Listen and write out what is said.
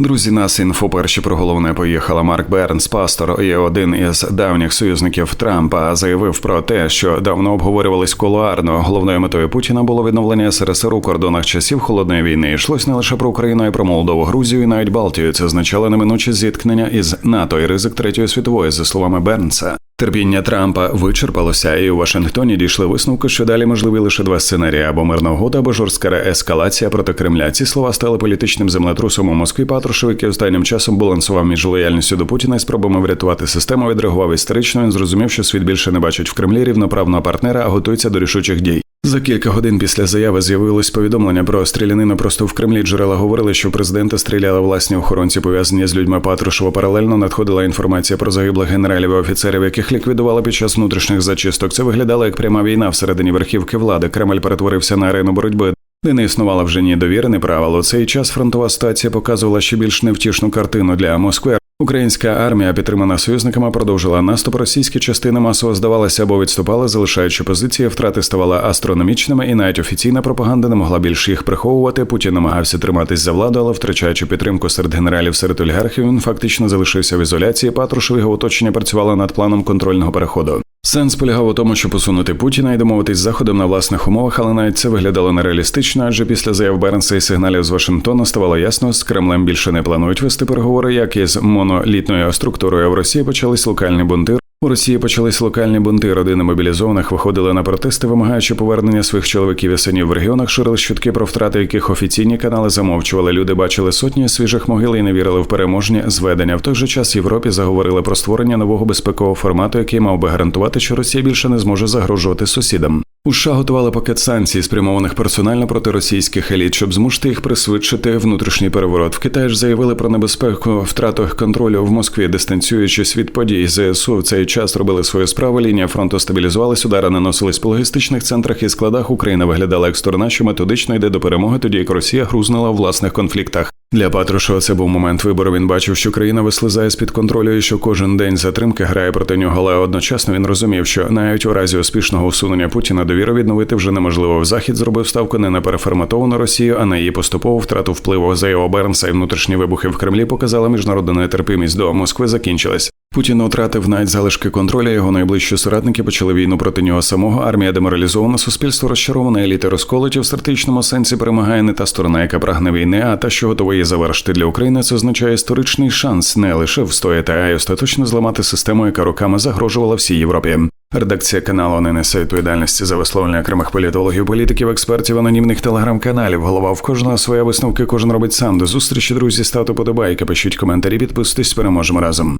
Друзі, нас інфо перші про головне поїхала. Марк Бернс, пастор і один із давніх союзників Трампа, заявив про те, що давно обговорювались кулуарно. Головною метою Путіна було відновлення СРСР у кордонах часів холодної війни. Йшлось не лише про Україну, а й про Молдову, Грузію і навіть Балтію. Це означало неминуче зіткнення із НАТО і ризик третьої світової, за словами Бернса. Терпіння Трампа вичерпалося, і у Вашингтоні дійшли висновку, що далі можливі лише два сценарії: або мирна угода, або жорстка ескалація проти Кремля. Ці слова стали політичним землетрусом у Москві. Патрушев, який останнім часом балансував між лояльністю до Путіна і спробами врятувати систему, відреагував історично. Він зрозумів, що світ більше не бачить в Кремлі рівноправного партнера, а готується до рішучих дій. За кілька годин після заяви з'явилось повідомлення про стрілянину просто в Кремлі. Джерела говорили, що президента стріляли власні охоронці, пов'язані з людьми Патрушева. Паралельно надходила інформація про загиблих генералів і офіцерів, яких ліквідували під час внутрішніх зачисток. Це виглядало як пряма війна всередині верхівки влади. Кремль перетворився на арену боротьби. Де не існувала вже ні довіри, ні правил. У цей час фронтова ситуація показувала ще більш невтішну картину для Москви. Українська армія, підтримана союзниками, продовжила наступ. Російські частини масово здавалися або відступали, залишаючи позиції. Втрати ставали астрономічними, і навіть офіційна пропаганда не могла більше їх приховувати. Путін намагався триматись за владу, але втрачаючи підтримку серед генералів серед олігархів, він фактично залишився в ізоляції. Патрушев його оточення працювало над планом контрольного переходу. Сенс полягав у тому, щоб посунути Путіна і домовитись з заходом на власних умовах, але навіть це виглядало нереалістично, адже після заяв Бернса і сигналів з Вашингтона ставало ясно, з Кремлем більше не планують вести переговори, як із монолітною структурою. В Росії почались локальні бунти. У Росії почались локальні бунти. Родини мобілізованих виходили на протести, вимагаючи повернення своїх чоловіків і синів в регіонах. Ширили щитки про втрати, яких офіційні канали замовчували. Люди бачили сотні свіжих могил і не вірили в переможні зведення. В той же час Європі заговорили про створення нового безпекового формату, який мав би гарантувати, що Росія більше не зможе загрожувати сусідам. У США готували пакет санкцій, спрямованих персонально проти російських еліт, щоб змусити їх присвидшити внутрішній переворот. В Китаї ж заявили про небезпеку втрату контролю в Москві, дистанціюючись від подій. ЗСУ в цей час робили свою справу. Лінія фронту стабілізувалась, удари наносились по логістичних центрах і складах. Україна виглядала як сторона, що методично йде до перемоги, тоді як Росія грузнула у власних конфліктах. Для Патрушева це був момент вибору. Він бачив, що країна вислизає з під контролю, і що кожен день затримки грає проти нього. Але одночасно він розумів, що навіть у разі успішного усунення Путіна довіру відновити вже неможливо. В захід зробив ставку не на переформатовану Росію, а на її поступову втрату впливу. За його Бернса і внутрішні вибухи в Кремлі показали міжнародну нетерпимість до Москви. Закінчилась. Путін втратив навіть залишки контролю. Його найближчі соратники почали війну проти нього самого. Армія деморалізована, суспільство розчароване, еліти розколоті в стратегічному сенсі перемагає не та сторона, яка прагне війни, а та, що готова її завершити для України. Це означає історичний шанс не лише встояти, а й остаточно зламати систему, яка роками загрожувала всій Європі. Редакція каналу не несе відповідальності за висловлення окремих політологів, політиків, експертів, анонімних телеграм-каналів. Голова в кожного своя висновки, кожен робить сам. До зустрічі, друзі, ставте подобайки, пишіть коментарі, підписуйтесь, переможемо разом.